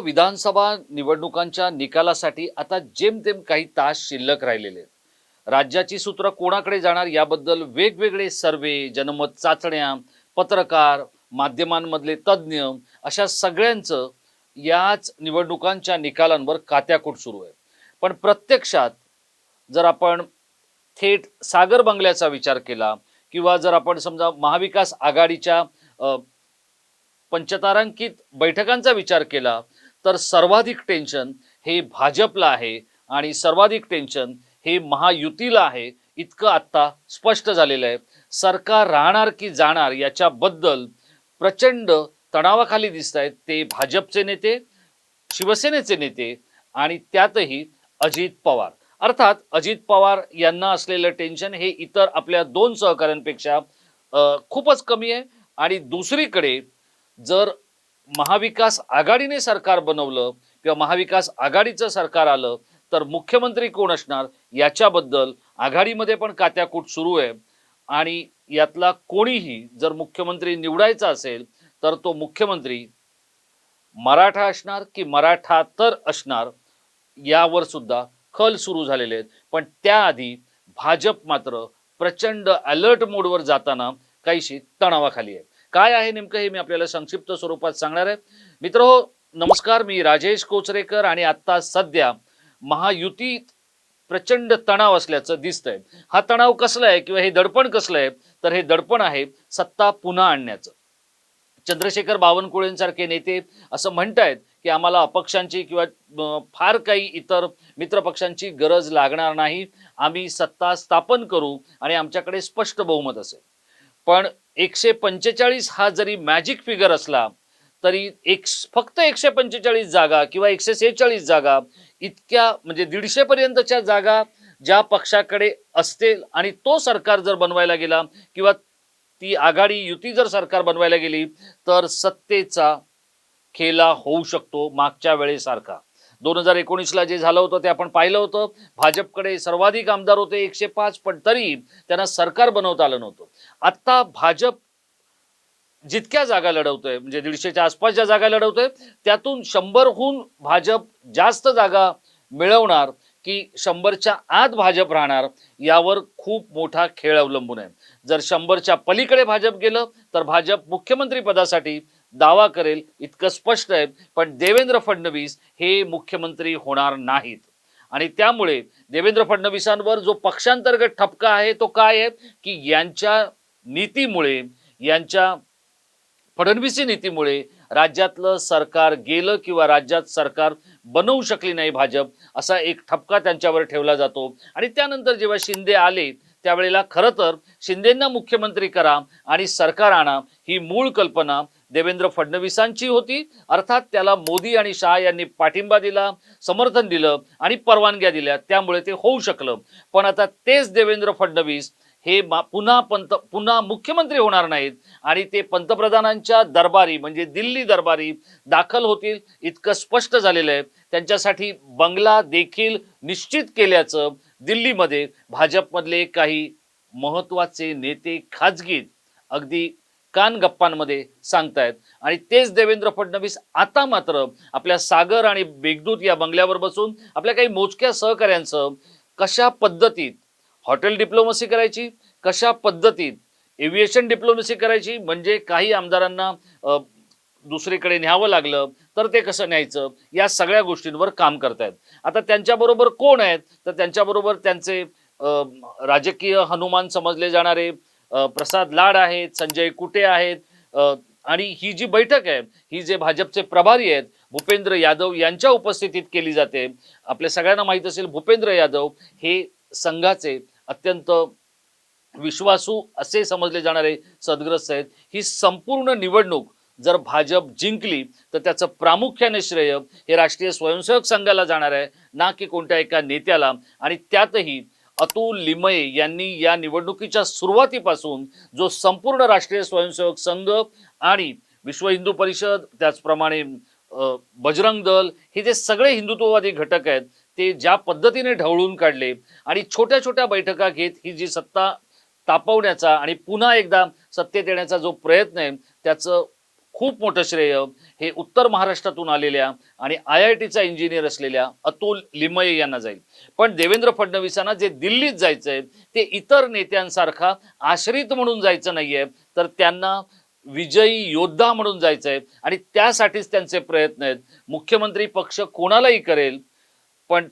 विधानसभा निवडणुकांच्या निकालासाठी आता जेमतेम काही तास शिल्लक राहिलेले आहेत. राज्याची सूत्र कोणाकडे जाणार याबद्दल वेगवेगळे सर्वे जनमत चाचण्या पत्रकार माध्यमांमधले तज्ज्ञ अशा सगळ्यांचं याच निवडणुकांच्या निकालांवर कात्याकूट सुरू आहे पण प्रत्यक्षात जर आपण थेट सागर बंगल्याचा विचार केला किंवा जर आपण समजा महाविकास आघाडीच्या पंचतारांकित बैठकांचा विचार केला तर सर्वाधिक टेन्शन हे भाजपला आहे आणि सर्वाधिक टेन्शन हे महायुतीला आहे इतकं आत्ता स्पष्ट झालेलं आहे. सरकार राहणार की जाणार याच्याबद्दल प्रचंड तणावाखाली दिसत आहेत ते भाजपचे नेते शिवसेनेचे नेते आणि त्यातही अजित पवार. अर्थात अजित पवार यांना असलेलं टेन्शन हे इतर आपल्या दोन सहकाऱ्यांपेक्षा खूपच कमी आहे. आणि दुसरीकडे जर महाविकास आघाडीने सरकार बनवलं किंवा महाविकास आघाडीचं सरकार आलं तर मुख्यमंत्री कोण असणार? याच्याबद्दल आघाडीमध्ये पण कात्याकूट सुरू आहे. आणि यातला कोणीही जर मुख्यमंत्री निवडायचा असेल तर तो मुख्यमंत्री मराठा असणार की मराठा तर असणार यावर सुद्धा खल सुरू झालेले आहेत. पण त्याआधी भाजप मात्र प्रचंड अलर्ट मोडवर जाताना काहीशी तणावाखाली आहे. काय आहे नेमकं हे मी आपल्याला संक्षिप्त स्वरूपात सांगणार आहे. मित्र हो नमस्कार मी राजेश कोचरेकर आणि आता सध्या महायुतीत प्रचंड तणाव असल्याचं दिसतंय. हा तणाव कसला आहे किंवा हे दडपण कसलं आहे? तर हे दडपण आहे सत्ता पुन्हा आणण्याचं. चंद्रशेखर बावनकुळेंसारखे नेते असं म्हणतायत की आम्हाला अपक्षांची किंवा फार काही इतर मित्रपक्षांची गरज लागणार नाही. आम्ही सत्ता स्थापन करू आणि आमच्याकडे स्पष्ट बहुमत असेल. पण एकशे पंचेचाळीस हा जरी मॅजिक फिगर असला तरी एक फक्त एकशे पंचेचाळीस जागा किंवा एकशे सेहेचाळीस जागा इतक्या म्हणजे दीडशे पर्यंतच्या जागा ज्या पक्षाकडे असतील आणि तो सरकार जर बनवायला गेला किंवा ती आघाडी युती जर सरकार बनवायला गेली तर सत्तेचा खेला होऊ शकतो मागच्या वेळेसारखा. दोन हजार एकोणीसला जे झालं होतं ते आपण पाहिलं होतं. भाजपकडे सर्वाधिक आमदार होते एकशे पाच पण तरी त्यांना सरकार बनवता आलं नव्हतं. आत्ता भाजप जितक्या जागा लढवतोय म्हणजे दीडशेच्या आसपास ज्या जागा लढवतोय त्यातून शंभरहून भाजप जास्त जागा मिळवणार की शंभरच्या आत भाजप राहणार यावर खूप मोठा खेळ अवलंबून आहे. जर शंभरच्या पलीकडे भाजप गेलं तर भाजप मुख्यमंत्री पदासाठी दावा करेल इतकं स्पष्ट आहे पण देवेंद्र फडणवीस हे मुख्यमंत्री होणार नाहीत. आणि त्यामुळे देवेंद्र फडणवीसांवर जो पक्षांतर्गत ठपका आहे तो काय आहे? की यांच्या नीतीमुळे यांच्या फडणवीसी नीतीमुळे राज्यातलं सरकार गेलं किंवा राज्यात सरकार बनवू शकली नाही भाजप असा एक ठपका त्यांच्यावर ठेवला जातो. आणि त्यानंतर जेव्हा शिंदे आले त्यावेळेला खरं तर शिंदेंना मुख्यमंत्री करा आणि सरकार आणा ही मूळ कल्पना देवेंद्र फडणवीसांची होती. अर्थात त्याला मोदी आणि शाह यांनी पाठिंबा दिला समर्थन दिलं आणि परवानग्या दिल्या. त्यामुळे ते होऊ शकलं. पण आता तेच देवेंद्र फडणवीस हे मा- पुन्हा पंत पुन्हा मुख्यमंत्री होणार नाहीत आणि ते पंतप्रधानांच्या दरबारी म्हणजे दिल्ली दरबारी दाखल होतील इतकं स्पष्ट झालेलं आहे. त्यांच्यासाठी बंगला देखील निश्चित केल्याचं दिल्लीमध्ये भाजपमधले काही महत्त्वाचे नेते खाजगीत अगदी कान गप्पांमध्ये सांगतायत. आणि तेच देवेंद्र फडणवीस आता मात्र आपल्या सागर आणि बेगदूत या बंगल्यावर बसून आपल्या काही मोजक्या सहकाऱ्यांचं कशा पद्धतीत हॉटेल डिप्लोमसी करायची कशा पद्धतीत एव्हिएशन डिप्लोमसी करायची म्हणजे काही आमदारांना दुसरीकडे न्यावं लागलं तर ते कसं न्यायचं या सगळ्या गोष्टींवर काम करतायत. आता त्यांच्याबरोबर कोण आहेत? तर त्यांच्याबरोबर त्यांचे राजकीय हनुमान समजले जाणारे प्रसाद लाड आहेत संजय कुटे आहेत आणि ही जी बैठक आहे ही जे भाजपचे प्रभारी आहेत भूपेंद्र यादव यांच्या उपस्थितीत केली जाते. आपल्या सगळ्यांना माहीत असेल भूपेंद्र यादव हे संघाचे अत्यंत विश्वासू असे समजले जाणारे सदग्रस्त आहेत. ही संपूर्ण निवडणूक जर भाजप जिंकली तर त्याचं प्रामुख्याने श्रेय हे राष्ट्रीय स्वयंसेवक संघाला जाणार आहे ना की कोणत्या एका नेत्याला. आणि त्यातही अतुल लिमये यांनी या निवडणुकीच्या सुरुवातीपासून जो संपूर्ण राष्ट्रीय स्वयंसेवक संघ आणि विश्व हिंदू परिषद त्याचप्रमाणे बजरंग दल हे जे सगळे हिंदुत्ववादी घटक आहेत ते ज्या पद्धतीने ढवळून काढले आणि छोट्या छोट्या बैठका घेत ही जी सत्ता तापवण्याचा आणि पुन्हा एकदा सत्तेत येण्याचा जो प्रयत्न आहे त्याचं खूप मोठं श्रेय हे उत्तर महाराष्ट्रातून आलेल्या आणि आय आय टीचा इंजिनियर असलेल्या अतुल लिमये यांना जाईल. पण देवेंद्र फडणवीसांना जे दिल्लीत जायचंय ते इतर नेत्यांसारखा आश्रित म्हणून जायचं नाहीये तर त्यांना विजयी योद्धा म्हणून जायचंय आणि त्यासाठीच त्यांचे प्रयत्न आहेत. मुख्यमंत्री पक्ष कोणालाही करेल पण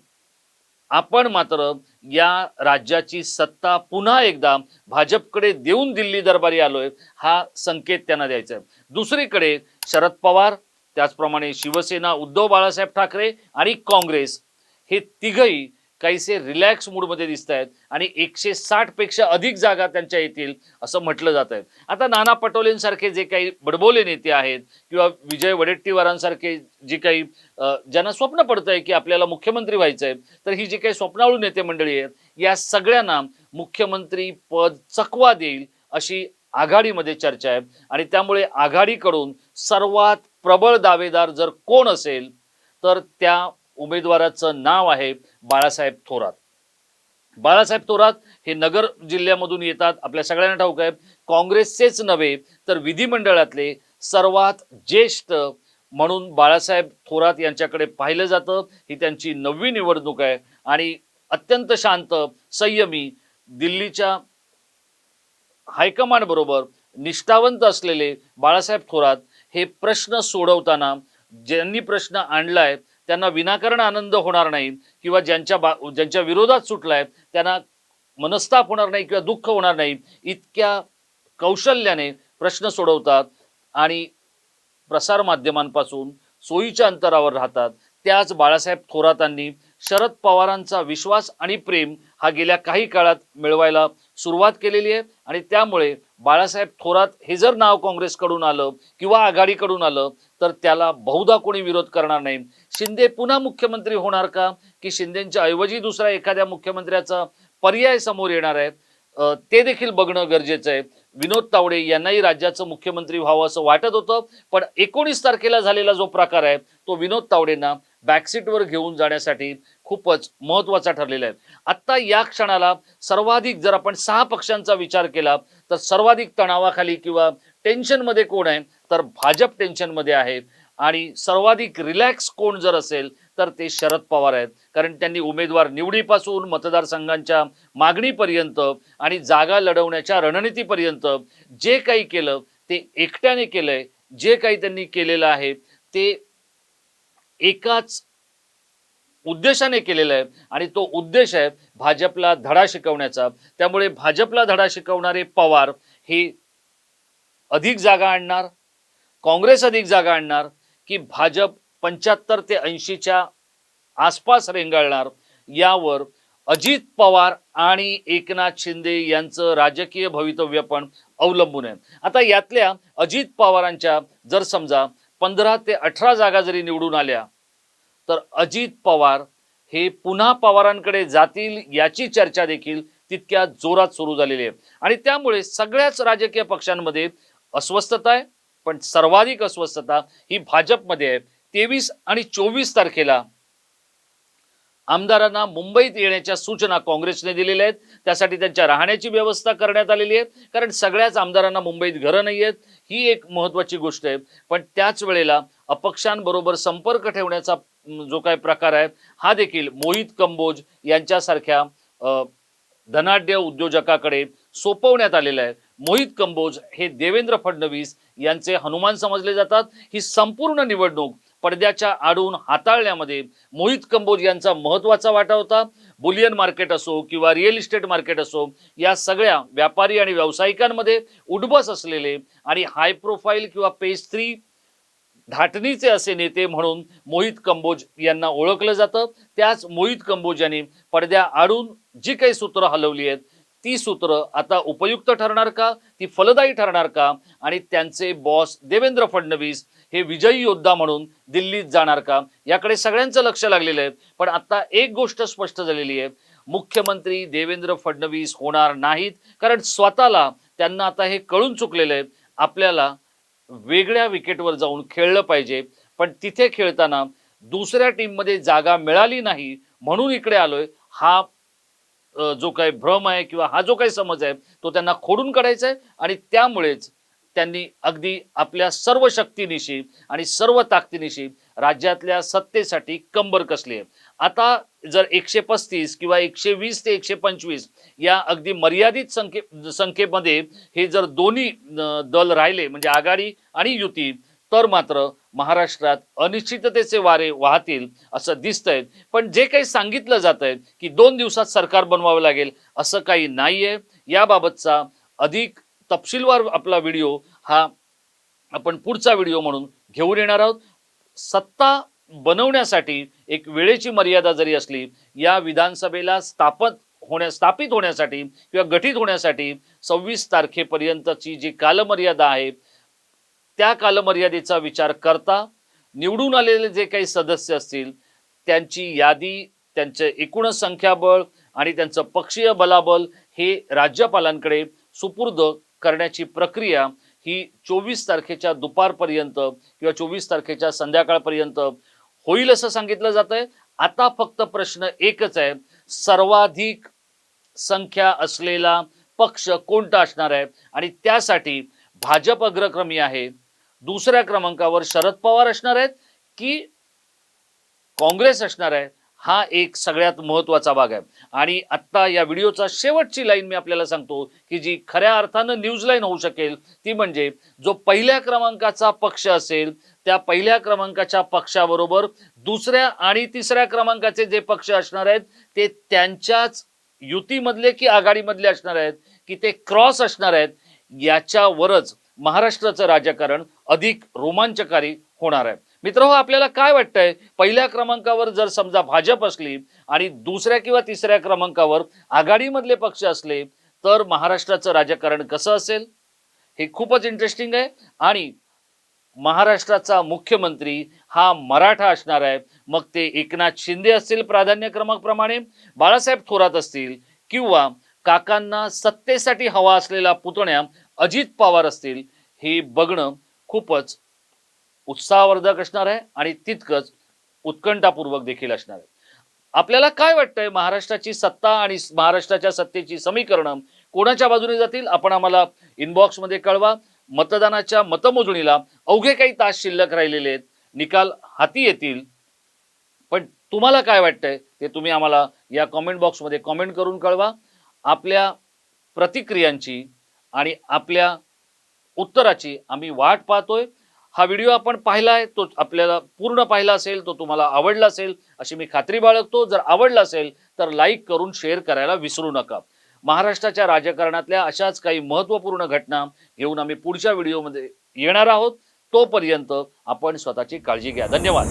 आपण मात्र या राज्याची सत्ता पुन्हा एकदा भाजपकडे देऊन दिल्ली दरबारी आलोय हा संकेत त्यांना द्यायचा आहे. दुसरीकडे शरद पवार त्याचप्रमाणे शिवसेना उद्धव बाळासाहेब ठाकरे आणि काँग्रेस हे तिघही काहीसे रिलॅक्स मूडमध्ये दिसत आहेत आणि एकशे साठपेक्षा अधिक जागा त्यांच्या येतील असं म्हटलं जात आहे आता नाना पटोलेंसारखे जे काही बडबोले नेते आहेत किंवा विजय वडेट्टीवारांसारखे जे काही ज्यांना स्वप्न पडतं आहे की आपल्याला मुख्यमंत्री व्हायचं आहे तर ही जी काही स्वप्नाळू नेते मंडळी आहेत या सगळ्यांना मुख्यमंत्री पद चकवा देईल अशी आघाडीमध्ये चर्चा आहे. आणि त्यामुळे आघाडीकडून सर्वात प्रबळ दावेदार जर कोण असेल तर त्या उमेदवाराचं नाव आहे बाळासाहेब थोरात. बाळासाहेब थोरात हे नगर जिल्ह्यामधून येतात आपल्या सगळ्यांना ठाऊक आहे. काँग्रेसचेच नव्हे तर विधिमंडळातले सर्वात ज्येष्ठ म्हणून बाळासाहेब थोरात यांच्याकडे पाहिलं जातं. ही त्यांची नववी निवडणूक आहे. आणि अत्यंत शांत संयमी दिल्लीच्या हायकमांड बरोबर निष्ठावंत असलेले बाळासाहेब थोरात हे प्रश्न सोडवताना ज्यांनी प्रश्न आणलाय त्यांना विनाकारण आनंद होणार नाही किंवा ज्यांच्या बा ज्यांच्या विरोधात सुटलाय त्यांना मनस्ताप होणार नाही किंवा दुःख होणार नाही इतक्या कौशल्याने प्रश्न सोडवतात आणि प्रसारमाध्यमांपासून सोयीच्या अंतरावर राहतात. त्याच बाळासाहेब थोरातांनी शरद पवारांचा विश्वास आणि प्रेम हा गेल्या काही काळात मिळवायला सुरुवात केलेली आहे आणि त्यामुळे बाळासाहेब थोरात हे जर नाव काँग्रेसकडून आलं किंवा आघाडीकडून आलं तर त्याला बहुधा कोणी विरोध करणार नाही. शिंदे पुन्हा मुख्यमंत्री होणार का? की शिंदेच्या ऐवजी दुसऱ्या एखाद्या मुख्यमंत्र्याचा पर्याय समोर येणार आहे ते देखील बघणं गरजेचं आहे. विनोद तावडे यांनाही राज्याचं मुख्यमंत्री व्हावं असं वाटत होतं. पण एकोणीस तारखेला झालेला जो प्रकार आहे तो विनोद तावडेंना बॅकसीटवर घेऊन जाण्यासाठी खूपच महत्त्वाचा ठरलेला आहे. आत्ता या क्षणाला सर्वाधिक जर आपण सहा पक्षांचा विचार केला तर सर्वाधिक तणावाखाली किंवा टेन्शनमध्ये कोण आहे? तर भाजप टेन्शनमध्ये आहे आणि सर्वाधिक रिलॅक्स कोण जर असेल तर ते शरद पवार आहेत. कारण त्यांनी उमेदवार निवडीपासून मतदारसंघांच्या मागणीपर्यंत आणि जागा लढवण्याच्या रणनीतीपर्यंत जे काही केलं ते एकट्याने केलंय. जे काही त्यांनी केलेलं आहे ते एकाच उद्देशाने केलेला आहे. आणि तो उद्देश आहे भाजपला धडा शिकवण्याचा. त्यामुळे भाजपला धडा शिकवणारे पवार हे अधिक जागा आणणार काँग्रेस अधिक जागा आणणार की भाजप पंच्याहत्तर ते ऐंशीच्या आसपास रेंगाळणार यावर अजित पवार आणि एकनाथ शिंदे यांचं राजकीय भवितव्य पण अवलंबून आहे. आता यातल्या अजित पवारांच्या जर समजा पंधरा ते अठरा जागा जरी निवडून आल्या तर अजित पवार हे पुन्हा पवारांकडे जातील याची चर्चा देखील तितक्या जोरात सुरू झालेली आहे. आणि त्यामुळे सगळ्याच राजकीय पक्षांमध्ये अस्वस्थता आहे. पण सर्वाधिक अस्वस्थता ही भाजपमध्ये आहे. तेवीस आणि चोवीस तारखेला आमदारांना मुंबईत येण्याच्या सूचना काँग्रेसने दिलेल्या आहेत. त्यासाठी त्यांच्या राहण्याची व्यवस्था करण्यात आलेली आहे कारण सगळ्याच आमदारांना मुंबईत घरं नाही आहेत. ही एक महत्त्वाची गोष्ट आहे. पण त्याच वेळेला अपक्षांबरोबर संपर्क ठेवण्याचा जो काय प्रकार आहे हा देखील मोहित कंबोज यांच्यासारख्या धनाढ्य उद्योजकाकडे सोपवण्यात आलेला आहे. मोहित कंबोज हे देवेंद्र फडणवीस यांचे हनुमान समजले जातात. ही संपूर्ण निवडणूक पडद्याच्या आडून हाताळण्यामध्ये मोहित कंबोज यांचा महत्त्वाचा वाटा होता. बुलियन मार्केट असो किंवा रिअल इस्टेट मार्केट असो या सगळ्या व्यापारी आणि व्यावसायिकांमध्ये उडबस असलेले आणि हाय प्रोफाईल किंवा पेज थ्री धाटणीचे असे नेते म्हणून मोहित कंबोज यांना ओळखलं जातं. त्याच मोहित कंबोज यांनी पडद्या आडून जी काही सूत्र हलवली आहेत ती सूत्र आता उपयुक्त ठरणार का? ती फलदायी ठरणार का? आणि त्यांचे बॉस देवेंद्र फडणवीस हे विजयी योद्धा म्हणून दिल्लीत जाणार का? याकडे सगळ्यांचं लक्ष लागलेलं आहे. पण आता एक गोष्ट स्पष्ट झालेली आहे. मुख्यमंत्री देवेंद्र फडणवीस होणार नाहीत कारण स्वतःला त्यांना आता हे कळून चुकलेलं आहे. आपल्याला वेगळ्या विकेटवर जाऊन खेळलं पाहिजे. पण तिथे खेळताना दुसऱ्या टीममध्ये जागा मिळाली नाही म्हणून इकडे आलोय. हा जो काही भ्रम आहे किंवा हा जो काही समज आहे तो त्यांना खोडून काढायचा आहे आणि त्यामुळेच त्यांनी अगदी आपल्या सर्व शक्तीनिशी आणि सर्व ताकदीनिशी राज्यातल्या सत्तेसाठी कंबर कसली आहे. आता जर एकशे पस्तीस किंवा एकशे वीस ते एकशे पंचवीस या अगदी मर्यादित संख्ये संख्येमध्ये हे जर दोन्ही दल राहिले म्हणजे आघाडी आणि युती तर मात्र महाराष्ट्रात अनिश्चिततेचे वारे वाहतील असं दिसतंय. पण जे काही सांगितलं जात आहे की दोन दिवसात सरकार बनवावं लागेल असं काही नाहीये. याबाबतचा अधिक तपशीलवार आपला व्हिडिओ हा आपण पुढचा व्हिडिओ म्हणून घेऊन येणार आहोत. सत्ता बनवण्यासाठी एक वेळेची मर्यादा जरी असली या विधानसभेला स्थापन होण्या स्थापित होण्यासाठी किंवा गठीत होण्यासाठी सव्वीस तारखेपर्यंतची जी कालमर्यादा आहे त्या कालमर्यादेचा विचार करता निवडून आलेले जे काही सदस्य असतील त्यांची यादी त्यांचे एकूण संख्याबळ आणि त्यांचं पक्षीय बलाबल हे राज्यपालांकडे सुपूर्द करण्याची प्रक्रिया ही चोवीस तारखेच्या दुपारपर्यंत किंवा चोवीस तारखेच्या संध्याकाळपर्यंत होईल असं सांगितलं जात आहे आता फक्त प्रश्न एकच आहे सर्वाधिक संख्या असलेला पक्ष कोणता असणार आहे? आणि त्यासाठी भाजप अग्रक्रमी आहे दुसऱ्या क्रमांकावर शरद पवार असणार आहेत की काँग्रेस असणार आहे हा एक सगळ्यात महत्त्वाचा भाग आहे. आणि आत्ता या व्हिडिओचा शेवटची लाईन मी आपल्याला सांगतो की जी खऱ्या अर्थानं न्यूज लाईन होऊ शकेल ती म्हणजे जो पहिल्या क्रमांकाचा पक्ष असेल त्या पहिल्या क्रमांकाच्या पक्षाबरोबर दुसऱ्या आणि तिसऱ्या क्रमांकाचे जे पक्ष असणार आहेत ते त्यांच्याच युतीमधले की आघाडीमधले असणार आहेत की ते क्रॉस असणार आहेत याच्यावरच महाराष्ट्राचं राजकारण अधिक रोमांचकारी होणार आहे. मित्र आपल्याला काय वाटतंय? पहिल्या क्रमांकावर जर समजा भाजप असली आणि दुसऱ्या किंवा तिसऱ्या क्रमांकावर आघाडीमधले पक्ष असले तर महाराष्ट्राचं राजकारण कसं असेल? हे खूपच इंटरेस्टिंग आहे. आणि महाराष्ट्राचा मुख्यमंत्री हा मराठा असणार आहे. मग ते एकनाथ शिंदे असतील प्राधान्य क्रमांकप्रमाणे बाळासाहेब थोरात असतील किंवा काकांना सत्तेसाठी हवा असलेला पुतण्या अजित पवार असतील हे बघणं खूपच उत्साहवर्धक असणार आहे आणि तितकंच उत्कंठापूर्वक देखील असणार आहे. आपल्याला काय वाटतंय? महाराष्ट्राची सत्ता आणि महाराष्ट्राच्या सत्तेची समीकरणं कोणाच्या बाजूने जातील? आपण आम्हाला इनबॉक्समध्ये कळवा. मतदानाच्या मतमोजणीला अवघे काही तास शिल्लक राहिलेले आहेत. निकाल हाती येतील. पण तुम्हाला काय वाटतंय? ते तुम्ही आम्हाला या कॉमेंट बॉक्समध्ये कॉमेंट करून कळवा. आपल्या प्रतिक्रियांची आणि आपल्या उत्तराची आम्ही वाट पाहतोय. हा व्हिडिओ आपण पाहिला आहे तो आपल्याला पूर्ण पाहिला असेल तो तुम्हाला आवडला असेल अशी मी खात्री बाळगतो. जर आवडला असेल तर लाईक करून शेअर करायला विसरू नका. महाराष्ट्राच्या राजकारणातल्या अशाच काही महत्त्वपूर्ण घटना घेऊन आम्ही पुढच्या व्हिडिओमध्ये येणार आहोत. तोपर्यंत आपण स्वतःची काळजी घ्या. धन्यवाद.